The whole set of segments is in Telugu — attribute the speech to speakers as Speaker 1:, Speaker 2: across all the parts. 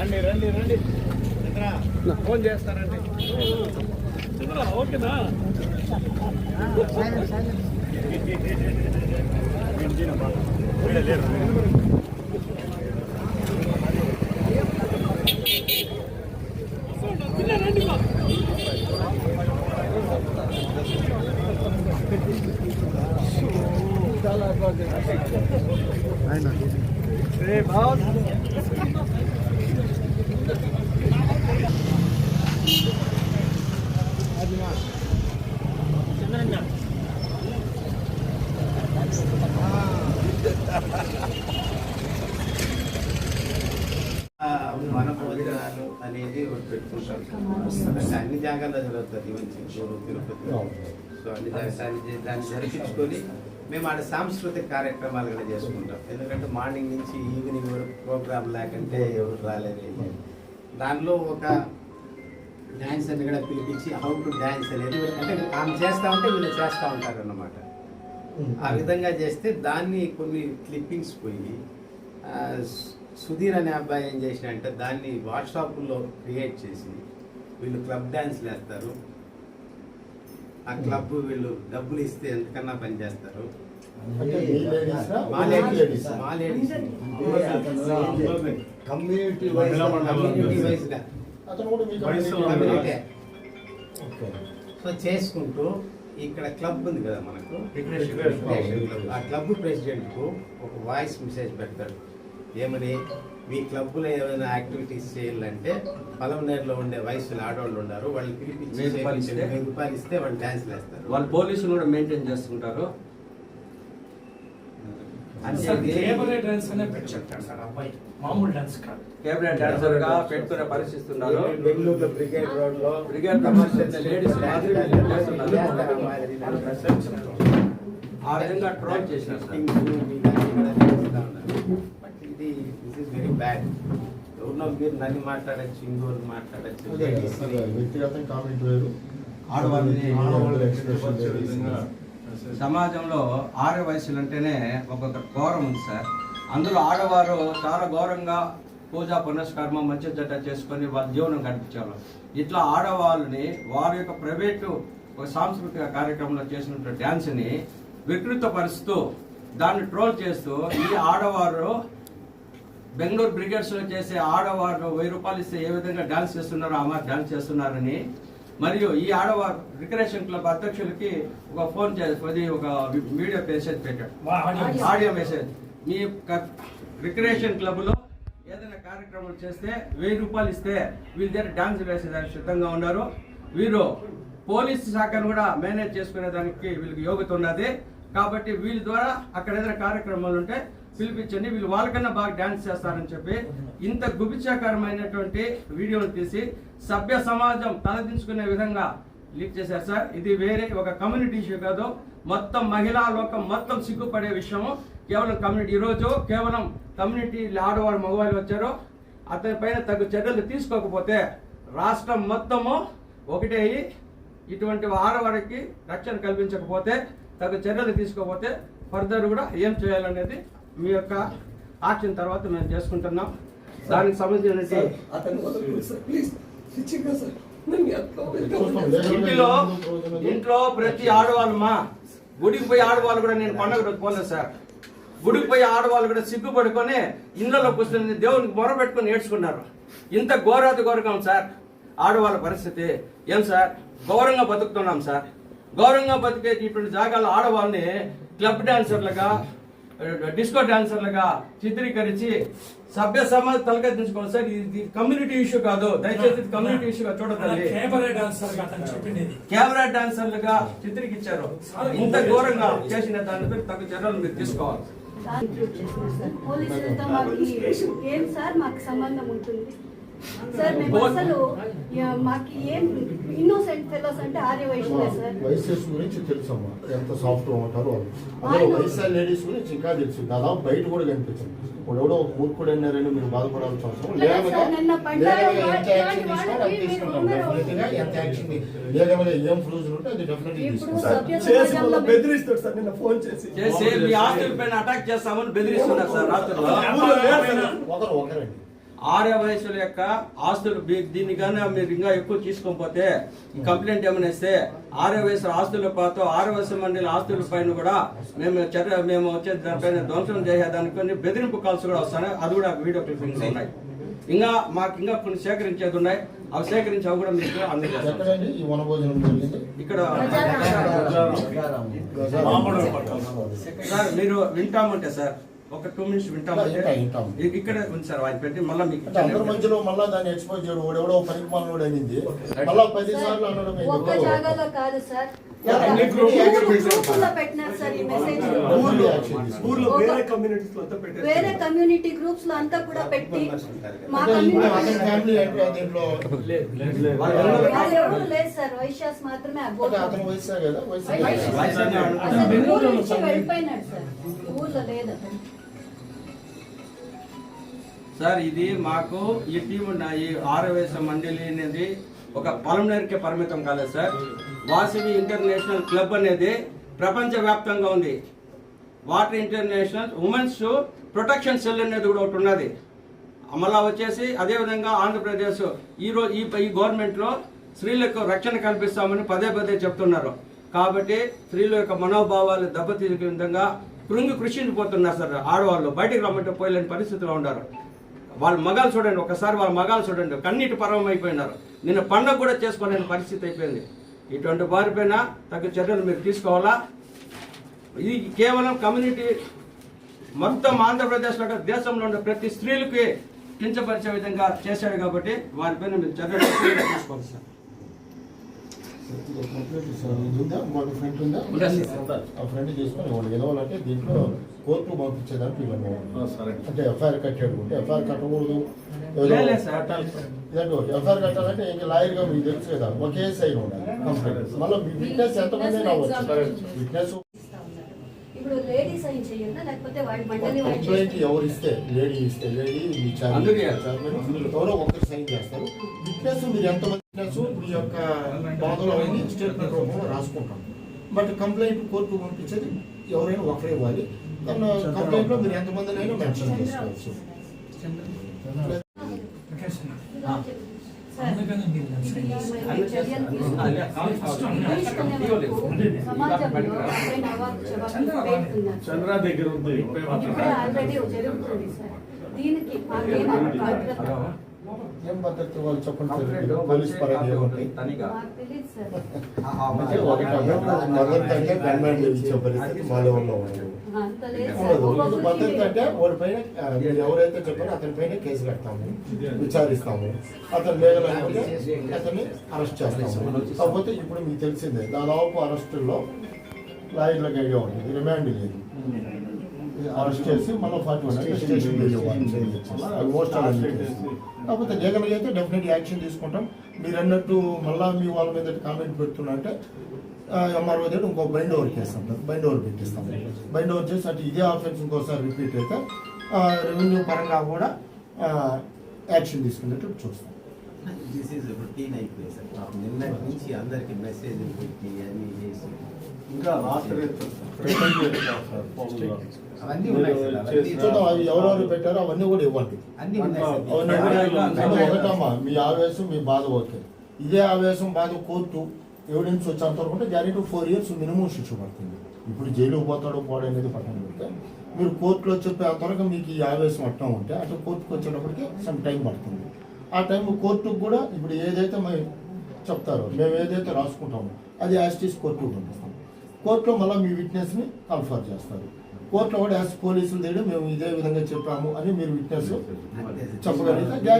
Speaker 1: రండి రండి రండి. చంద్ర ఫోన్ చేస్తారండి చంద్ర ఓకేనా? రే బాగుంది
Speaker 2: మన భోజనాలు అనేది ఒకటి పెట్టుకుంటాం అంటే అన్ని జాగాల్లో జరుగుతుంది చిత్తూరు తిరుపతి. సో అన్ని జాగాలు దాన్ని జరిపించుకొని మేము ఆడ సాంస్కృతిక కార్యక్రమాలు కూడా చేసుకుంటాం. ఎందుకంటే మార్నింగ్ నుంచి ఈవినింగ్ వరకు ప్రోగ్రామ్ లేకంటే ఎవరు రాలేదు దానిలో ఒక డ్యాన్స్ అని కూడా పిలిపించి హౌ టు డ్యాన్స్ అనేది అంటే ఆమె చేస్తా ఉంటే వీళ్ళు చేస్తూ ఉంటారు అన్నమాట ఆ విధంగా చేస్తే దాన్ని కొన్ని క్లిప్పింగ్స్ పోయి సుధీర్ అనే అబ్బాయి ఏం చేసినంటే దాన్ని వాట్సాప్లో క్రియేట్ చేసి వీళ్ళు క్లబ్ డ్యాన్స్ వేస్తారు ఆ క్లబ్ వీళ్ళు డబ్బులు ఇస్తే ఎంతకన్నా పని చేస్తారు.
Speaker 3: కమ్యూనిటీ
Speaker 2: సో చేసుకుంటూ ఇక్కడ క్లబ్ ఉంది కదా మనకు. ఆ క్లబ్ ప్రెసిడెంట్కు ఒక వాయిస్ మెసేజ్ పెడతాడు. ఏమని? మీ క్లబ్లో ఏమైనా యాక్టివిటీస్ చేయాలంటే పలమనేరులో ఉండే వయసులో ఆడవాళ్ళు ఉన్నారు వాళ్ళు పిలిపించి వాళ్ళు డాన్స్ వేస్తారు.
Speaker 4: వాళ్ళు పోలీసులు కూడా మెయింటైన్ చేస్తుంటారు.
Speaker 5: మామూలు డాన్స్ కాదు.
Speaker 4: కేబినెట్ డాన్సర్గా పెట్టుకునే
Speaker 2: బ్రిగేడ్ రోడ్లో
Speaker 4: బ్రిగేడ్ కమర్షియల్ లేడీస్. ఆ విధంగా ట్రోల్ చేసినారు సార్
Speaker 2: బట్ ఇది దిస్ ఇస్ వెరీ బ్యాడ్. ఎవరినో మీరు నన్ను మాట్లాడచ్చు ఇంకోరు మాట్లాడచ్చు.
Speaker 3: వ్యక్తిగతం కామెంట్
Speaker 4: ఆడవాళ్ళని
Speaker 3: వేరు.
Speaker 4: సమాజంలో ఆరు వయసులు అంటేనే ఒక్కొక్క గౌరవం ఉంది సార్. అందులో ఆడవారు చాలా గౌరవంగా పూజా పునస్కర్మ మంచి జట్ట చేసుకొని వాళ్ళ జీవనం గడిపించేవాళ్ళు. ఇట్లా ఆడవాళ్ళని వారి యొక్క ప్రైవేటు ఒక సాంస్కృతిక కార్యక్రమంలో చేసినటువంటి డ్యాన్స్ని వికృతపరుస్తూ దాన్ని ట్రోల్ చేస్తూ ఈ ఆడవారు బెంగళూరు బ్రిగేడ్స్లో చేసే ఆడవారు వెయ్యి రూపాయలు ఇస్తే ఏ విధంగా డాన్స్ చేస్తున్నారో ఆ మాదిరి డాన్స్ చేస్తున్నారని. మరియు ఈ ఆడవారు రిక్రియేషన్ క్లబ్ అధ్యక్షులకి ఒక ఫోన్ చేసి ఒక వీడియో మెసేజ్ పెట్టాడు.
Speaker 5: Audio
Speaker 4: message. మీ రిక్రియేషన్ క్లబ్లో ఏదైనా కార్యక్రమాలు చేస్తే వెయ్యి రూపాయలు ఇస్తే వీళ్ళ దగ్గర డాన్స్ వేసేదానికి సిద్ధంగా ఉన్నారు. వీరు పోలీస్ శాఖను కూడా మేనేజ్ చేసుకునే దానికి వీళ్ళకి యోగ్యత ఉన్నది. కాబట్టి వీళ్ళ ద్వారా అక్కడ ఏదైనా కార్యక్రమాలు ఉంటే పిలిపించండి. వీళ్ళు వాళ్ళకన్నా బాగా డాన్స్ చేస్తారని చెప్పి ఇంత గుబిచాకరమైనటువంటి వీడియోలు తీసి సభ్య సమాజం తలదించుకునే విధంగా లీక్ చేశారు సార్. ఇది వేరే ఒక కమ్యూనిటీ ఇష్యూ కాదు. మొత్తం మహిళా లోకం మొత్తం సిగ్గుపడే విషయము. కేవలం కమ్యూనిటీ. ఈరోజు కేవలం కమ్యూనిటీ ఆడవారు మగవాళ్ళు వచ్చారు. అతని పైన తగు చర్యలు తీసుకోకపోతే రాష్ట్రం మొత్తము ఒకటే అయ్యి ఇటువంటి ఆడవారికి రక్షణ కల్పించకపోతే తగు చర్యలు తీసుకోకపోతే ఫర్దర్ కూడా ఏం చేయాలనేది మీ యొక్క ఆక్షన్ తర్వాత మేము చేసుకుంటున్నాం. దానికి సంబంధించిన ఇంటిలో ఇంట్లో ప్రతి ఆడవాళ్ళు మా గుడికి పోయి ఆడవాళ్ళు కూడా నేను పండగ రోజు పోలేదు సార్. గుడికి పోయి ఆడవాళ్ళు కూడా సిగ్గుపడుకొని ఇళ్ళలో కూర్చొని దేవునికి మొర పెట్టుకొని ఏడ్చుకున్నారు. ఇంత ఘోరాతి ఘోరకం సార్. ఆడవాళ్ళ పరిస్థితి ఏం సార్? గౌరవంగా బతుకుతున్నాం సార్. గౌరవంగా బతికే ఇటువంటి జాగాల ఆడవాళ్ళని క్లబ్ డాన్సర్లుగా డిస్కో డాన్సర్లుగా చిత్రీకరించి సభ్య సమాజ తలకెత్తించుకోవాలి. సార్ ఇది కమ్యూనిటీ ఇష్యూ కాదు. దయచేసి కమ్యూనిటీ ఇష్యూగా చూడదండి కెమెరా డాన్సర్లుగా చిత్రీకరించారు. ఇంత ఘోరంగా చేసిన దానిపై తగు చర్యలు మీరు తీసుకోవాలి.
Speaker 6: పోలీసులతో మాకు ఏం సార్ మాకు సంబంధం ఉంటుంది? సార్ మేము అసలు మాకు ఏం ఇన్నోసెంట్ ఫెలోస్ అంటే ఆర్య వైశ్యులే సార్.
Speaker 3: వైసెస్ గురించి తెలుసమ్మా ఎంత సాఫ్ట్ ఉంటారో వాళ్ళు.
Speaker 6: ఆయన-
Speaker 3: వైఎస్ఆ లేడీస్ గురించి ఇంకా తెలుసు. దాదాపు బయట కూడా కనిపించదు. ఇప్పుడు ఎవడో ఒక మూర్ఖుడు అన్నారని మీరు బాధపడాల్సిన అవసరం అది లేదుగా ఏం ప్రూవ్స్ ఉంటే అది డెఫినెట్లీ
Speaker 6: ఇప్పుడు
Speaker 3: తీసుకుంటాం
Speaker 6: సభ్య
Speaker 7: చేసి
Speaker 6: సమాజంలో
Speaker 7: మళ్ళీ బెదిరిస్తాడు సార్ నిన్న ఫోన్ చేసి.
Speaker 4: చేసి మీ ఆస్తుల పైన అటాక్ చేస్తామని బెదిరిస్తున్నారు సార్.
Speaker 3: ఒకరు ఒకరండి.
Speaker 4: ఆర్య వయసుల యొక్క ఆస్తులు మీ- దీన్ని కానీ మీరు ఇంకా ఎక్కువ తీసుకోకపోతే కంప్లైంట్ ఏమైనా ఇస్తే ఆర్య వయసుల ఆస్తుల పాతో ఆర్య వయసు మండలి ఆస్తుల పైన కూడా మేము చర్య మేము వచ్చే దానిపైన ధ్వంసం చేసేదానికి కొన్ని బెదిరింపు కాల్స్ కూడా వస్తాయి అది కూడా వీడియో క్లిప్పింగ్స్ ఉన్నాయి. ఇంకా మాకు ఇంకా కొన్ని సేకరించేది ఉన్నాయి. అవి సేకరించి అవి కూడా మీకు అందజేస్తాం.
Speaker 3: జరిగింది.
Speaker 4: ఇక్కడ. సార్ మీరు వింటామంటే సార్ ఒక టూ మినిట్స్ వింటామంటే
Speaker 3: వింటాం,
Speaker 4: ఇక్కడే ఉంది సార్ ఆయన పెట్టి మళ్ళీ మీకు
Speaker 3: అందరి మధ్యలో మళ్ళా దాన్ని ఎక్స్పోజ్ చేయడం వాడెవడో పనికి మాలోడు అనింది. మళ్ళా పది సార్లు అనడం
Speaker 6: ఒక్క
Speaker 3: ఎందుకు?
Speaker 6: జాగాలో కాదు సార్.
Speaker 7: వేరే
Speaker 6: కమ్యూనిటీ గ్రూప్స్లో అంతా కూడా పెట్టి మా కమ్యూనిటీ ఎవరు? లేదు సార్ వైశ్యాస్ మాత్రమే వెళ్ళిపోయినాడు సార్. ఊర్లో లేదు అతను.
Speaker 4: సార్ ఇది మాకు ఈ టీం ఈ ఆరవేశ మండలి అనేది ఒక పలమనేరుకే పరిమితం కాలేదు సార్. వాసవి ఇంటర్నేషనల్ క్లబ్ అనేది ప్రపంచ వ్యాప్తంగా ఉంది. Water international women's protection cell అనేది కూడా ఒకటి ఉన్నది. మళ్ళా వచ్చేసి అదేవిధంగా ఆంధ్రప్రదేశ్ ఈ రోజు ఈ ఈ గవర్నమెంట్లో స్త్రీలకు రక్షణ కల్పిస్తామని పదే పదే చెప్తున్నారు. కాబట్టి స్త్రీల యొక్క మనోభావాలు దెబ్బతీసే విధంగా కృంగి కృషించిపోతున్నారు సార్ ఆడవాళ్ళు. బయటకు రమ్మంటే పోయలేని పరిస్థితిలో ఉన్నారు. వాళ్ళ మగాలు చూడండి ఒకసారి వాళ్ళ మగాలు చూడండి కన్నీటి పర్వం అయిపోయినారు. నిన్న పండగ కూడా చేసుకోలేని పరిస్థితి అయిపోయింది. ఇటువంటి వారిపైన తగ్గ చర్యలు మీరు తీసుకోవాలా? ఇది కేవలం కమ్యూనిటీ మొత్తం ఆంధ్రప్రదేశ్లో దేశంలో ఉన్న ప్రతి స్త్రీలకి కించపరిచే విధంగా చేశాడు కాబట్టి వారిపైన మీరు చర్యలు తీసుకోవాలి సార్.
Speaker 3: ఫ్రెండ్ వాళ్ళు దీంట్లో కోర్టు పంపించేదానికి. అంటే ఎఫ్ఐఆర్ కట్టాడు ఉంటే ఎఫ్ఐఆర్ కట్టకూడదు ఏదో-
Speaker 4: లేదు సార్.
Speaker 3: ఇదంటే ఒకటి. ఎఫ్ఐఆర్ కట్టాలంటే ఇంకా లాయర్గా మీకు తెలుసు కదా ఒకే సైడ్ ఉండాలి కంప్లైంట్ మళ్ళీ విట్నెస్ ఎంతమంది విట్నెస్ కంప్లైంట్
Speaker 6: చేస్తారా?
Speaker 3: ఎవరు ఇస్తే లేడీ ఇస్తే లేడీ ఎవరో ఒకరు సైన్ చేస్తారు విట్నెస్ మీరు ఎంతమంది విట్నెస్ మీ యొక్క బాధలు అవన్నీ స్టేట్మెంట్ రూపంలో రాసుకుంటాం. బట్ కంప్లైంట్ కోర్టు పంపించేది ఎవరైనా ఒకరే ఇవ్వాలి. దాని కంప్లైంట్లో మీరు ఎంతమందినైనా మెన్షన్ చేసుకోవచ్చు.
Speaker 1: చంద్ర. దగ్గర ఉంది
Speaker 6: దీనికి
Speaker 3: ఏం భద్రత వాళ్ళు చెప్పండి పోలీస్ పరంగా ఒకటి భద్రత అంటే గన్మ్యాన్ ఇచ్చే పరిస్థితి మా లెవెల్లో ఉంది
Speaker 6: అంత లేదు సార్.
Speaker 3: ఉండదు.
Speaker 6: ఒక్కొక్కరికి
Speaker 3: భద్రత అంటే వాడి పైన ఎవరైతే చెప్పారో అతని పైన కేసు కడతాము విచారిస్తాము. అతను అనుకుంటే అతన్ని అరెస్ట్ చేస్తాము. కాకపోతే ఇప్పుడు మీకు తెలిసిందే దాదాపు అరెస్టుల్లో లాయర్లకు ఉంటుంది రిమాండ్ లేదు. అరెస్ట్ చేసి మళ్ళీ ఫార్టీ వన్ కాకపోతే లీగల్గా అయితే డెఫినెట్ యాక్షన్ తీసుకుంటాం. మీరు అన్నట్టు మళ్ళీ మీ వాళ్ళ మీద కామెంట్ పెడుతున్నా అంటే ఎంఆర్ఓ దగ్గర ఇంకో బైండ్ ఓవర్ చేస్తాం బైండ్ ఓవర్ పెట్టిస్తాం. బైండ్ ఓవర్ చేసి అటు ఇదే ఆఫెన్స్ ఇంకోసారి రిపీట్ అయితే రెవెన్యూ పరంగా కూడా యాక్షన్ తీసుకునేట్టు చూస్తాం.
Speaker 2: దిస్ ఈజ్ రొటీన్ అయిపోయింది సార్. పాపం నిన్నటి నుంచి అందరికి మెసేజ్ పెట్టి అన్ని చేసి
Speaker 1: ఇంకా రాత్రి రిటర్న్ చేస్తాం సార్ ఫోన్లో.
Speaker 2: అవన్నీ ఉన్నాయి. సార్ అవన్నీ
Speaker 3: చూద్దాం అవి ఎవరెవరు పెట్టారో అవన్నీ కూడా ఇవ్వండి.
Speaker 2: అన్ని ఉన్నాయి సార్.
Speaker 3: అవన్నీ కూడా ఒకటమ్మా మీ ఆవేశం మీ బాధ ఓకే. ఇదే ఆవేశం బాధ కోర్టు ఎవిడెన్స్ వచ్చేంత వరకు గ్యారెంటీ ఫోర్ ఇయర్స్ మినిమం శిక్ష పడుతుంది. ఇప్పుడు జైలుకు పోతాడో పోవడం అనేది పక్కన పెడితే మీరు కోర్టులో చెప్పేంత వరకు మీకు ఈ ఆవేశం అట్టం ఉంటే అటు కోర్టుకు వచ్చేటప్పటికి సమ్ టైం పడుతుంది. ఆ టైం కోర్టుకు కూడా ఇప్పుడు ఏదైతే మేము చెప్తారో మేము ఏదైతే రాసుకుంటామో అది యాస్టీస్ కోర్టుకు పంపిస్తాం. కోర్టులో మళ్ళీ మీ విట్నెస్ని కన్ఫర్మ్ చేస్తారు. కోర్టులో కూడా యాజ్ పోలీసులు దగ్గర మేము ఇదే విధంగా చెప్పాము అని మీరు విట్నెస్ చెప్పగలిగితే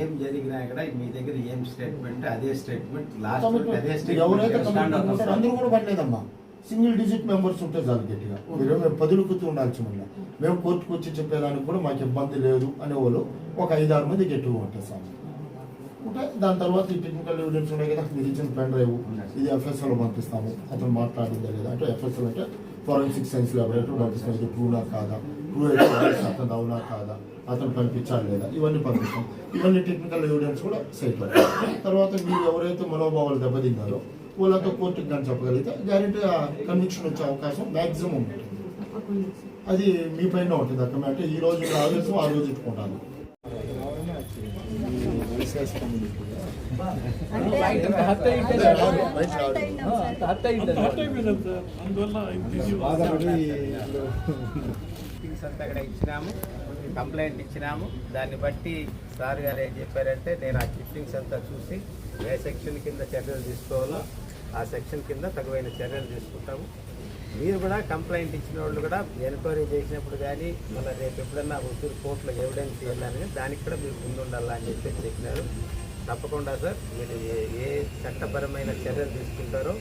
Speaker 2: ఏం జరిగినా కూడా మీ దగ్గర ఏం స్టేట్మెంట్ అదే స్టేట్మెంట్ లాస్ట్ అదే స్టేట్మెంట్
Speaker 3: అందరూ కూడా పడలేదమ్మా సింగిల్ డిజిట్ మెంబర్స్ ఉంటే చాలు గట్టిగా. మీరు మేము పదులుకుతూ ఉండాల్సి ఉండాలి మేము కోర్టుకు వచ్చి చెప్పేదానికి కూడా మాకు ఇబ్బంది లేదు అనే వాళ్ళు ఒక ఐదారు మంది గట్టిగా ఉంటారు సార్ ఉంటే దాని తర్వాత ఈ టెక్నికల్ ఎవిడెన్స్ ఉన్నాయి కదా మీరు ఇచ్చిన పెన్ డ్రైవ్ ఇది ఎఫ్ఎస్ఎల్ పంపిస్తాము. అతను మాట్లాడిందా లేదా అంటే ఎఫ్ఎస్ఎల్ అంటే ఫారెన్సిక్ సైన్స్ ల్యాబొరేటరీ పంపిస్తాం ట్రూనా కాదా? ట్రూ అతను అవునా కాదా? అతను పంపించాలి లేదా? ఇవన్నీ పంపిస్తాం. ఇవన్నీ టెక్నికల్ ఎవిడెన్స్ కూడా సైట్ తర్వాత మీరు ఎవరైతే మనోభావాలు దెబ్బతిన్నారో వాళ్ళతో కోర్టుకి కానీ చెప్పగలిగితే గ్యారెంటీగా కన్విక్షన్ వచ్చే అవకాశం మ్యాక్సిమం ఉంటుంది. అది మీ పైన ఉంటుంది అక్కడ అంటే ఈ రోజు ఆదేశం ఆ రోజు ఇట్టుకుంటాను
Speaker 2: అంతా అక్కడ ఇచ్చినాము. కంప్లైంట్ ఇచ్చినాము దాన్ని బట్టి సార్ గారు ఏం చెప్పారంటే నేను ఆ క్లిప్పింగ్స్ అంతా చూసి ఏ సెక్షన్ కింద చర్యలు తీసుకోవాలో ఆ సెక్షన్ కింద తగువైన చర్యలు తీసుకుంటాము. మీరు కూడా కంప్లైంట్ ఇచ్చిన వాళ్ళు కూడా ఎంక్వైరీ చేసినప్పుడు కానీ మళ్ళీ రేపు ఎప్పుడన్నా ఉత్తూరు కోర్టులో ఎవిడెన్స్ వెళ్ళాలని దానికి కూడా మీరు ముందు ఉండాలా అని చెప్పి చెప్పినారు. తప్పకుండా సార్. మీరు ఏ ఏ చట్టపరమైన చర్యలు తీసుకుంటారో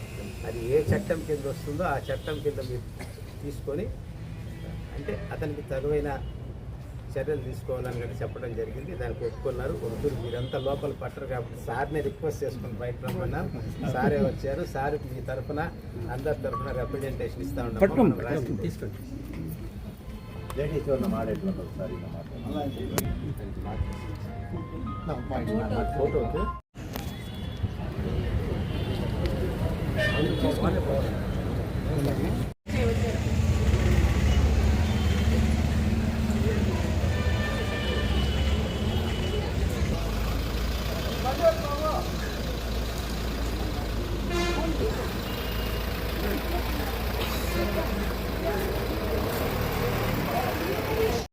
Speaker 2: అది ఏ చట్టం కింద వస్తుందో ఆ చట్టం కింద మీరు తీసుకొని అంటే అతనికి తగువైన చర్యలు తీసుకోవాలని కూడా చెప్పడం జరిగింది. దానికి ఒప్పుకున్నారు. వద్దురు మీరంతా లోపల పట్టరు కాబట్టి సార్ని రిక్వెస్ట్ చేసుకుని బయట రమ్మన్నారు సారే వచ్చారు. సార్ మీ తరఫున అందరి తరఫున రిప్రజెంటేషన్ ఇస్తా ఉన్నాం. తీసుకోండి.
Speaker 3: Đâu, phải là mặt tổ chức. Hãy